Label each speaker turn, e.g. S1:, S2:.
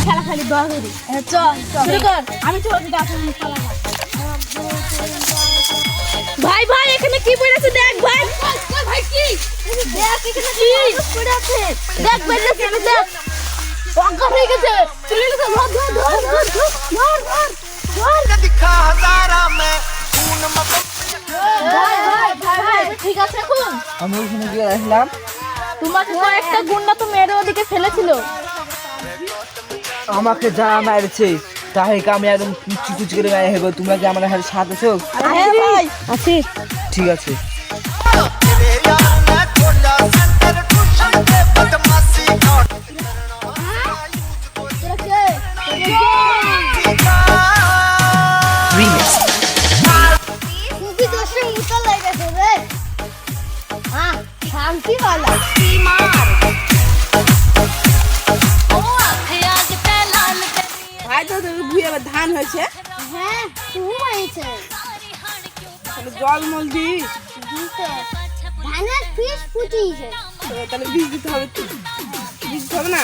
S1: খেলা খেলি
S2: হ্যাঁ, চল
S1: আমি ভাই ভাই এখানে কি বলেছে দেখ ভাই। ভাই কি? দেখ এখানে কি দেখ দেখ হয়ে গেছে। চলে গেছে। ধর ধর ধর ধর ধর ধর ধর। ধর।
S3: হাজারা মে খুন মত
S1: ভাই ভাই ভাই ভাই ঠিক আছে
S2: আমি ওখানে গিয়ে আসলাম।
S1: তোমার একটা গুন্ডা তো মেয়েদের ওদিকে ফেলেছিল।
S2: আমাকে যা মারছে তাহেকে আমি একদম কুচি কুচি করে মেরে হেবো তোমরা কি আমার সাথে সাথ আছো
S1: আছি।
S2: ঠিক আছে।
S4: শান্তি वाला
S2: তাই তো ভুঁই আবার ধান হয়েছে। জল মল দিস
S4: ধানের বীজ
S2: তাহলে বীজ দিতে হবে বীজ দিতে হবে না?